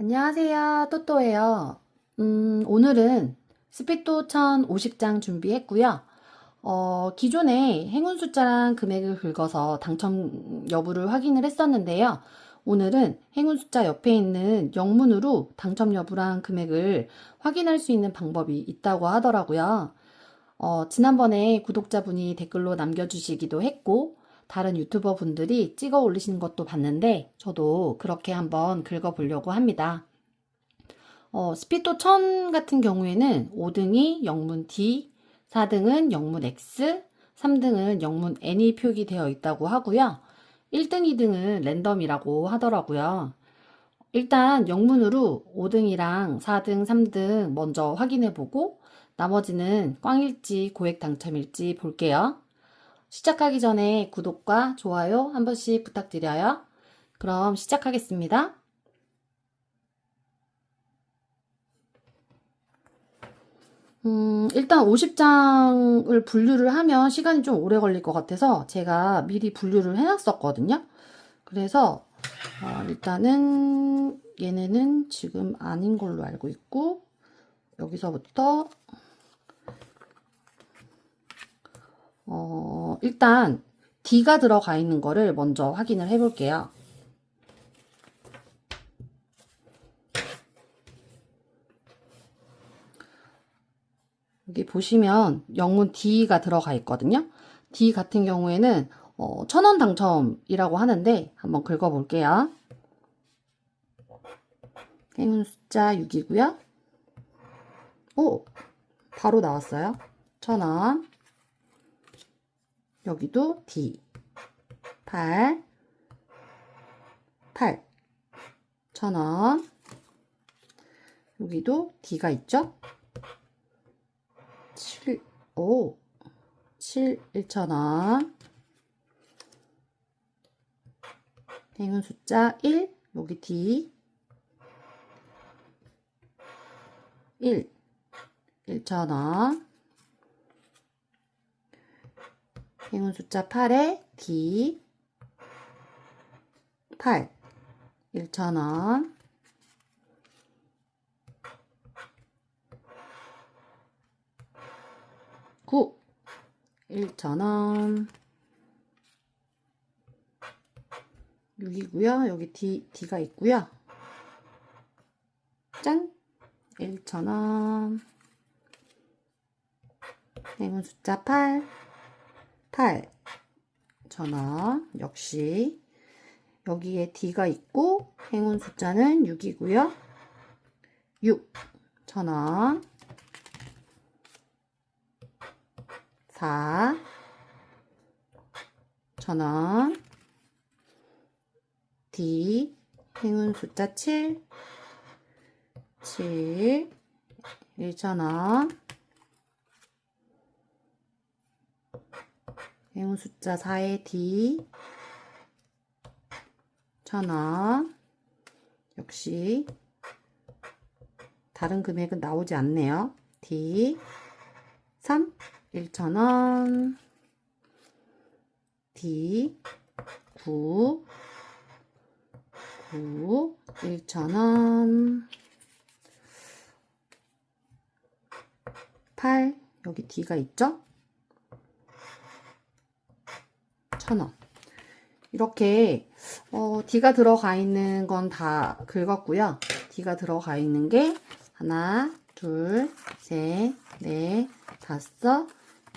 안녕하세요. 또또예요. 음, 오늘은 스피또 1050장 준비했고요. 어, 기존에 행운 숫자랑 금액을 긁어서 당첨 여부를 확인을 했었는데요. 오늘은 행운 숫자 옆에 있는 영문으로 당첨 여부랑 금액을 확인할 수 있는 방법이 있다고 하더라고요. 어, 지난번에 구독자분이 댓글로 남겨주시기도 했고, 다른 유튜버 분들이 찍어 올리시는 것도 봤는데, 저도 그렇게 한번 긁어 보려고 합니다. 어, 스피또 1000 같은 경우에는 5등이 영문 D, 4등은 영문 X, 3등은 영문 N이 표기되어 있다고 하고요. 1등, 2등은 랜덤이라고 하더라고요. 일단 영문으로 5등이랑 4등, 3등 먼저 확인해 보고 나머지는 꽝일지 고액 당첨일지 볼게요. 시작하기 전에 구독과 좋아요 한 번씩 부탁드려요. 그럼 시작하겠습니다. 음, 일단 50장을 분류를 하면 시간이 좀 오래 걸릴 것 같아서 제가 미리 분류를 해놨었거든요. 그래서 어, 일단은 얘네는 지금 아닌 걸로 알고 있고 여기서부터 어, 일단 D가 들어가 있는 거를 먼저 확인을 해 볼게요. 여기 보시면 영문 D가 들어가 있거든요. D 같은 경우에는 어, 천원 당첨이라고 하는데 한번 긁어 볼게요. 행운 숫자 6이고요. 오, 바로 나왔어요. 천원. 여기도 D. 8. 8. 천원. 여기도 D가 있죠? 7, 오, 7, 1천원. 행운 숫자 1, 여기 D. 1, 1천원. 행운 숫자 8에 D. 8, 1천원. 구 1,000원 6이고요. 여기 D, D가 있고요. 짠! 1,000원 행운 숫자 8 8 1,000원 역시. 여기에 D가 있고 행운 숫자는 6이고요. 6 1,000원 4 천원 D. 행운 숫자 7 7 1천원 행운 숫자 4의 D. 천원. 역시 다른 금액은 나오지 않네요. D. 3 1,000원. D. 9 9 1,000원. 8 여기 D가 있죠? 1,000원 이렇게 어, D가 들어가 있는 건 다 긁었고요. D가 들어가 있는 게 하나, 둘, 셋, 넷, 다섯,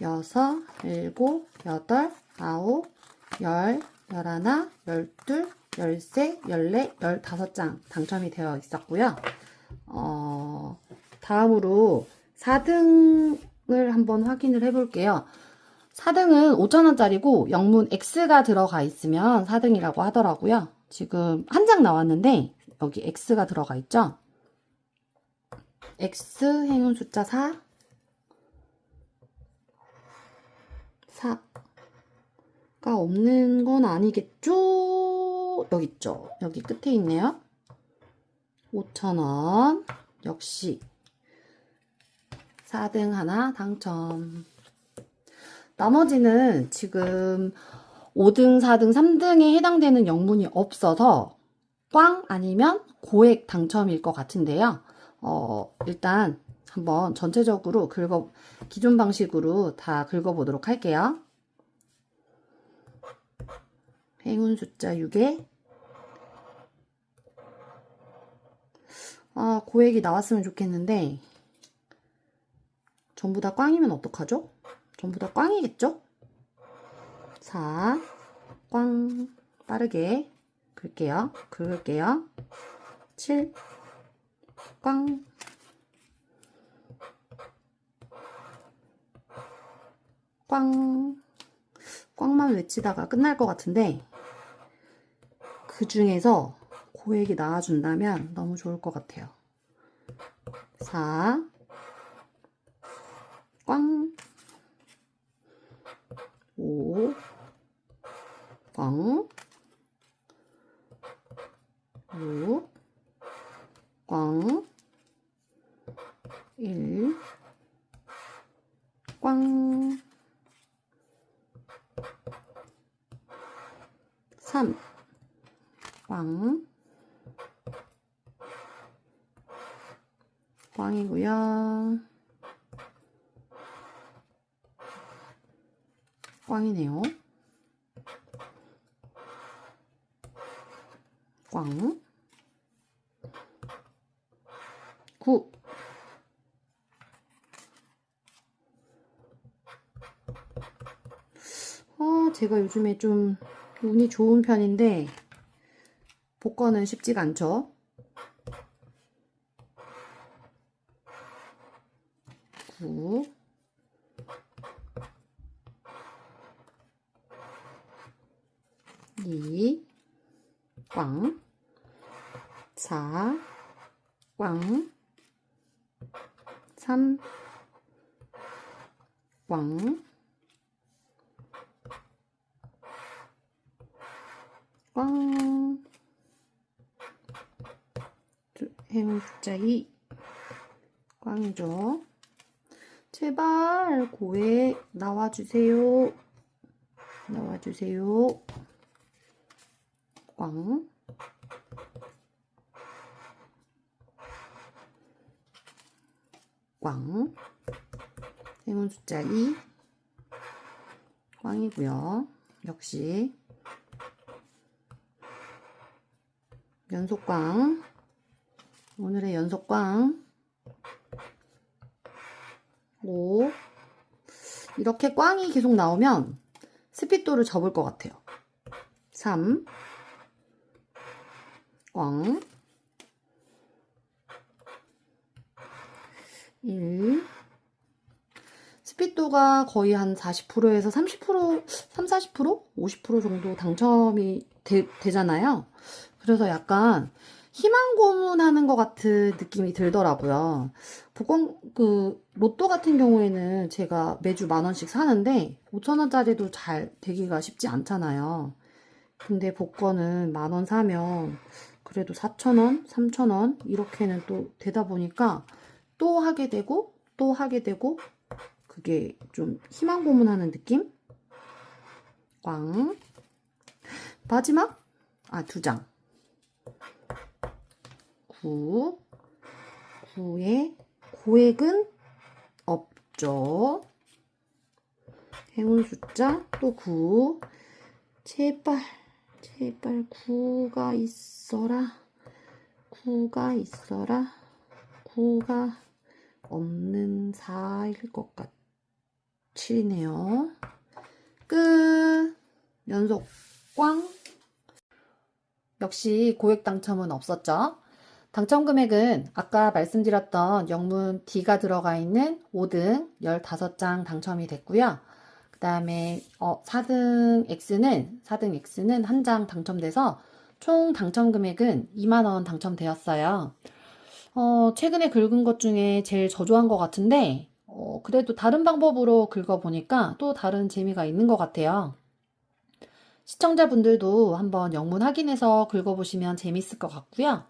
여섯, 일곱, 여덟, 아홉, 열, 열하나, 열둘, 열세, 열네, 열다섯 장 당첨이 되어 있었고요. 어, 다음으로 4등을 한번 확인을 해볼게요. 4등은 5천원짜리고 영문 X가 들어가 있으면 4등이라고 하더라고요. 지금 한 장 나왔는데 여기 X가 들어가 있죠? X 행운 숫자 4 4가 없는 건 아니겠죠? 여기 있죠? 여기 끝에 있네요. 5,000원. 역시 4등 하나 당첨. 나머지는 지금 5등, 4등, 3등에 해당되는 영문이 없어서 꽝 아니면 고액 당첨일 것 같은데요. 어, 일단 한번 전체적으로 긁어, 기존 방식으로 다 긁어보도록 할게요. 행운 숫자 6에 아, 고액이 나왔으면 좋겠는데 전부 다 꽝이면 어떡하죠? 전부 다 꽝이겠죠? 4, 꽝 빠르게 긁게요. 긁을게요. 7, 꽝 꽝 꽝만 외치다가 끝날 것 같은데 그 중에서 고액이 나와준다면 너무 좋을 것 같아요. 4 꽝, 5, 꽝, 6, 꽝, 1, 꽝, 3, 꽝, 꽝이고요. 꽝이네요. 꽝. 9. 아, 제가 요즘에 좀 운이 좋은 편인데, 복권은 쉽지가 않죠. 9. 2, 꽝, 4, 꽝, 3, 꽝, 꽝, 두- 행운 숫자 2, 꽝이죠. 제발 고에 나와주세요. 나와주세요. 꽝. 꽝. 행운 숫자 2. 꽝이고요. 역시 연속 꽝. 오늘의 연속 꽝. 5. 이렇게 꽝이 계속 나오면 스피또를 접을 것 같아요. 3. 꽝 1 스피도가 거의 한 40%에서 30% 3, 40% 50% 정도 당첨이 되, 되잖아요. 그래서 약간 희망 고문하는 것 같은 느낌이 들더라고요. 복권 그 로또 같은 경우에는 제가 매주 만 원씩 사는데 5천 원짜리도 잘 되기가 쉽지 않잖아요. 근데 복권은 만 원 사면 그래도 4,000원, 3,000원 이렇게는 또 되다 보니까 또 하게 되고 또 하게 되고 그게 좀 희망 고문하는 느낌? 꽝. 마지막 아, 두 장. 9. 9에 고액은 없죠. 행운 숫자 또 9. 제발 제발 9가 있어라. 9가 있어라. 9가 없는 4일 것 같. 7이네요. 끝. 연속 꽝. 역시 고액 당첨은 없었죠. 당첨 금액은 아까 말씀드렸던 영문 D가 들어가 있는 5등 15장 당첨이 됐고요. 그 다음에 어, 4등 X는 4등 X는 한 장 당첨돼서 총 당첨 금액은 2만 원 당첨되었어요. 어, 최근에 긁은 것 중에 제일 저조한 것 같은데 어, 그래도 다른 방법으로 긁어보니까 또 다른 재미가 있는 것 같아요. 시청자분들도 한번 영문 확인해서 긁어보시면 재밌을 것 같고요.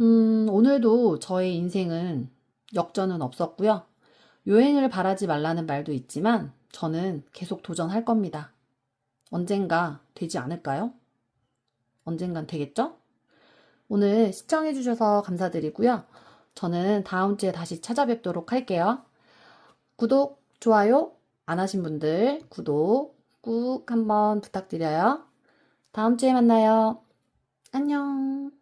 음, 오늘도 저의 인생은 역전은 없었고요. 요행을 바라지 말라는 말도 있지만 저는 계속 도전할 겁니다. 언젠가 되지 않을까요? 언젠간 되겠죠? 오늘 시청해주셔서 감사드리고요. 저는 다음 주에 다시 찾아뵙도록 할게요. 구독, 좋아요 안 하신 분들 구독 꾹 한번 부탁드려요. 다음 주에 만나요. 안녕.